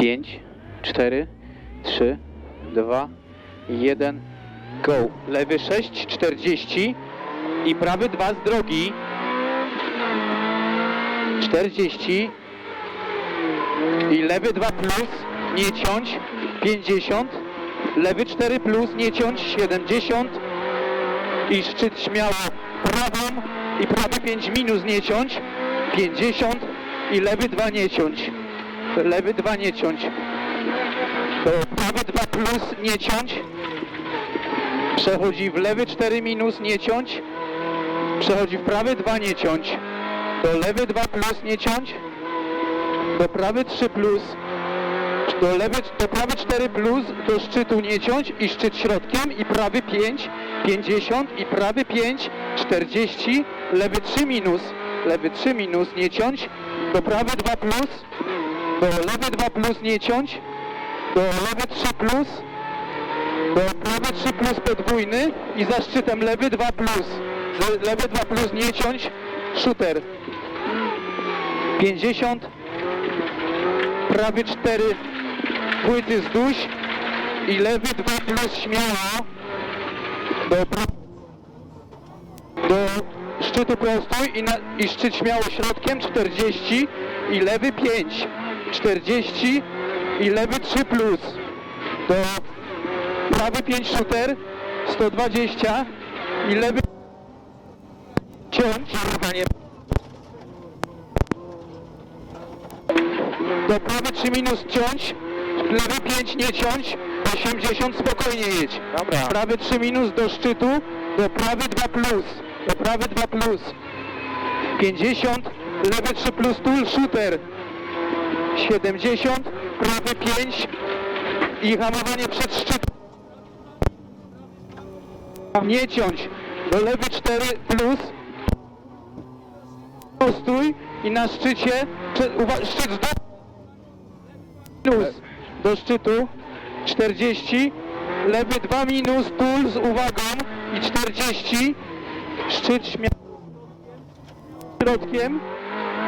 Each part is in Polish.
5, 4, 3, 2, 1, go. Lewy 6, 40 i prawy 2 z drogi. 40 i lewy 2 plus, nie ciąć, 50, lewy 4 plus, nie ciąć, 70 i szczyt śmiało prawą i prawy 5 minus, nie ciąć, 50 i lewy 2 nie ciąć, lewy 2 nie ciąć, to prawy 2 plus, nie ciąć, przechodzi w lewy 4 minus, nie ciąć, przechodzi w prawy 2 nie ciąć, do lewy 2 plus, nie ciąć, do prawy 3 plus, do, lewy, do prawy 4 plus, do szczytu nie ciąć i szczyt środkiem i prawy 5, 50 i prawy 5, 40, lewy 3 minus, lewy 3 minus, nie ciąć, do prawy 2 plus, do lewy 2 plus, nie ciąć, do lewy 3 plus, do prawy 3 plus podwójny i za szczytem lewy 2 plus, Le- lewy 2 plus, nie ciąć, shooter, 50, prawy 4 płyty wzdłuż. I lewy 2 plus śmiało. Do, do szczytu prostój i, na, i szczyt śmiało środkiem 40 i lewy 5 40 i lewy 3 plus do prawy 5 shooter 120 i lewy ciąć ruchanie do prawy 3 minus ciąć, lewy 5 nie ciąć, 80 spokojnie jedź. Dobra. Prawy 3 minus do szczytu, do prawy 2 plus, do prawy 2 plus. 50, lewy 3 plus tul, shooter. 70, prawy 5 i hamowanie przed szczytem. Nie ciąć, do lewy 4 plus, postój i na szczycie, szczyt z minus do szczytu 40, lewy 2 minus, tul z uwagą i 40, szczyt śmia środkiem,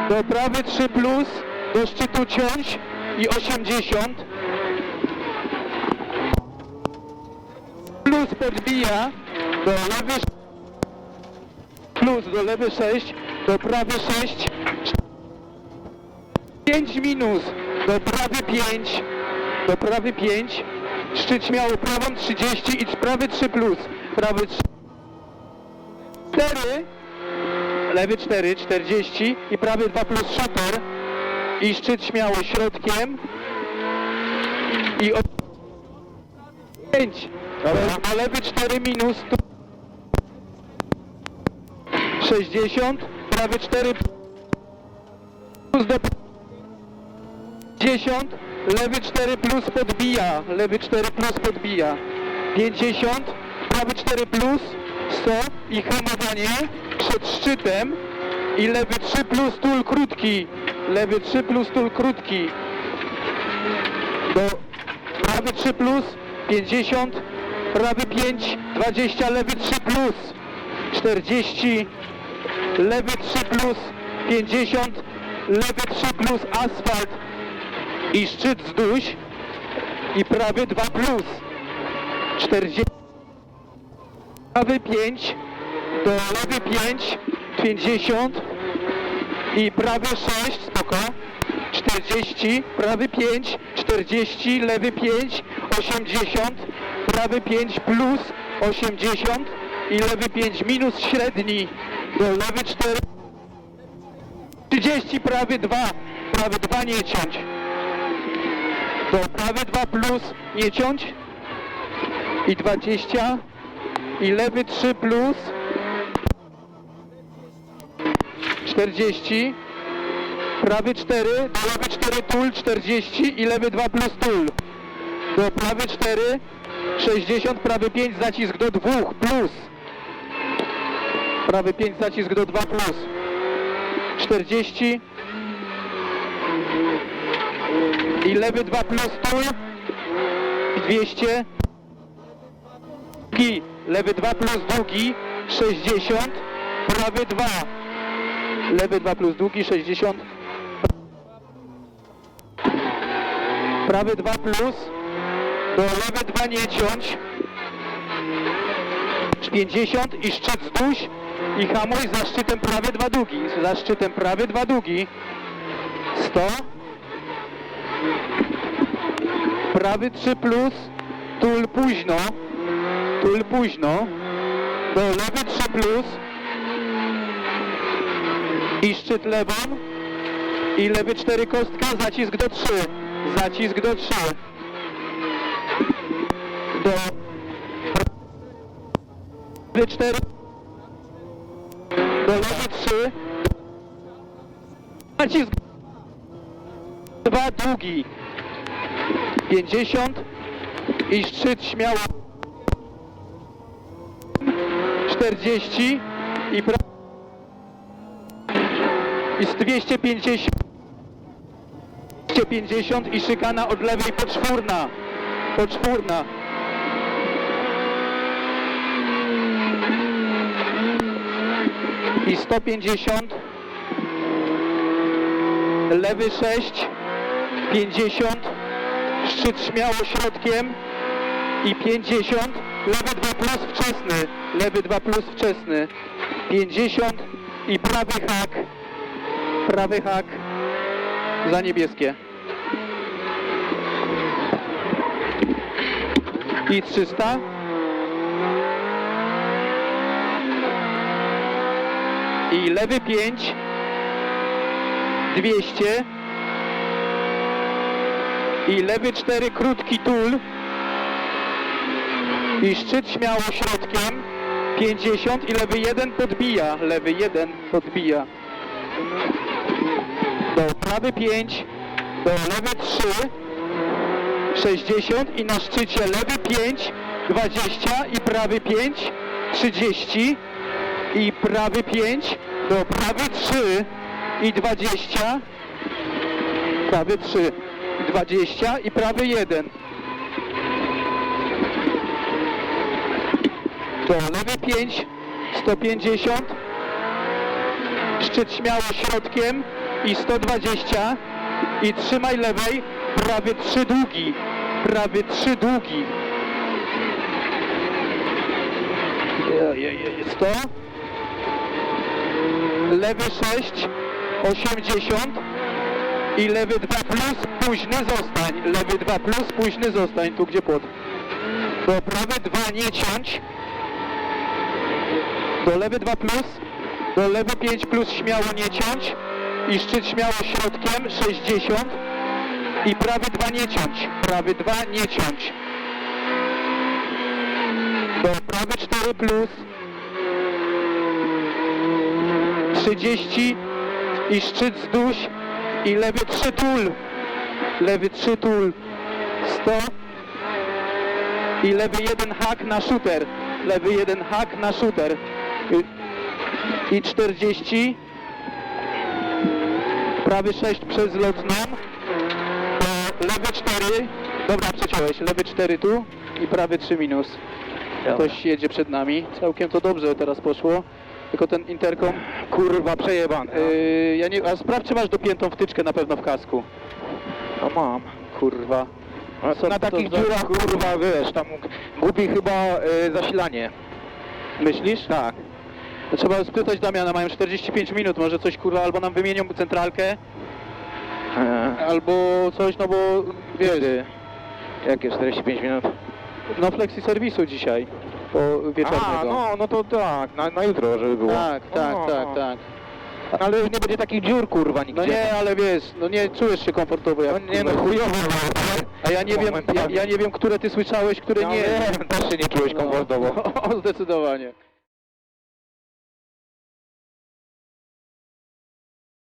do prawy 3 plus, do szczytu ciąć i 80, plus podbija, do lewy plus, do lewy 6, do prawy 6, 5 minus, do prawy 5, do prawy 5, szczyt śmiało prawą 30 i prawy 3 plus, prawy 3, 4, lewy 4, 40 i prawy 2 plus shooter i szczyt śmiało środkiem. I od 5, a lewy 4 minus, tu. 60, prawy 4 plus do 50, lewy 4 plus podbija, lewy 4 plus podbija, 50, prawy 4 plus, 100 i hamowanie przed szczytem. I lewy 3 plus tul krótki, lewy 3 plus tul krótki, do prawy 3 plus, 50, prawy 5, 20, lewy 3 plus, 40, lewy 3 plus, 50, lewy 3 plus asfalt, i szczyt wzdłuż i prawy 2 plus 40 prawy 5 do lewy 5 50 i prawy 6 spoko. 40 prawy 5 40 lewy 5 80 prawy 5 plus 80 i lewy 5 minus średni. Do lewy 4 30 prawy 2 prawy 2 nie ciąć. Do prawy 2 plus nie ciąć. I 20 i lewy 3 plus 40 prawy 4 do lewy 4 tul 40 i lewy 2 plus tul. Do prawy 4 60 prawy 5 zacisk do 2 plus. Prawy 5 zacisk do 2 plus. 40 i lewy 2 plus tul. 200 długi, lewy 2 plus długi 60 prawy 2 lewy 2 plus długi 60 prawy 2 plus, do lewy 2 nie ciąć, 50 i szczyt zdóś i hamuj za szczytem prawy 2 długi, za szczytem prawy 2 długi, 100, prawy 3 plus, tul późno, tul późno, do lewy 3 plus i szczyt lewą. I lewy 4 kostka, zacisk do 3, zacisk do 3, do lewy 4, do lewy 3, zacisk 2 długi, 50 i szczyt śmiało 40 i pra... i z 250 250 i szykana od lewej poczwórna poczwórna i 150 lewy 6 50 szczyt śmiało środkiem. I 50 lewy 2 plus wczesny. Lewy 2 plus wczesny. 50 i prawy hak prawy hak za niebieskie. I 300 i lewy 5 200 i lewy 4 krótki tul. I szczyt śmiało środkiem. 50 i lewy 1 podbija. Lewy 1 podbija prawy 5 do lewy 3 60 i na szczycie lewy 5 20 i prawy 5 30 i prawy 5 do prawy 3 i 20 prawy 3 i 20 i prawy 1 do lewy 5 150 szczyt śmiało środkiem i 120 i trzymaj lewej prawy 3 długi. Prawy 3 długi. Ojej, 100 lewy 6 80 i lewy 2 plus późny zostań. Lewy 2 plus późny zostań. Tu gdzie płot? Do prawy 2 nie ciąć. Do lewy 2 plus. Do lewy 5 plus śmiało nie ciąć i szczyt śmiało środkiem 60 i prawy 2 nie ciąć prawy 2 nie ciąć. Do prawy 4 plus. 30 i szczyt zdóś i lewy 3 tul. Lewy 3 tul. 100 i lewy 1 hak na shooter lewy 1 hak na shooter i 40 prawy 6 przez lotną to lewy 4 dobra przeciąłeś lewy 4 tu i prawy 3 minus ktoś jedzie przed nami całkiem to dobrze teraz poszło tylko ten interkom Kurwa, przejebany. Yy, ja nie, a sprawdź czy masz dopiętą wtyczkę na pewno w kasku. No mam. Kurwa. Co na to takich za- dziurach, kurwa, wiesz, tam gubi chyba y, zasilanie. Myślisz? Tak. Trzeba spytać Damiana, mają 45 minut, może coś kurwa, albo nam wymienią centralkę, albo coś, no bo wiesz, Kiedy? Jakie 45 minut? no flexi serwisu dzisiaj, po wieczornego. A, no, no to tak, na, na jutro, żeby było. Tak, tak, No, tak, no. tak. Ale już nie będzie takich dziur, kurwa, nigdzie. No nie, ale wiesz, no nie czujesz się komfortowo jak No nie, no kurwa, chujowo. A ja nie wiem, ja, ja nie wiem, które ty słyszałeś, które Ja nie. wiem, też się nie czułeś komfortowo. No, zdecydowanie.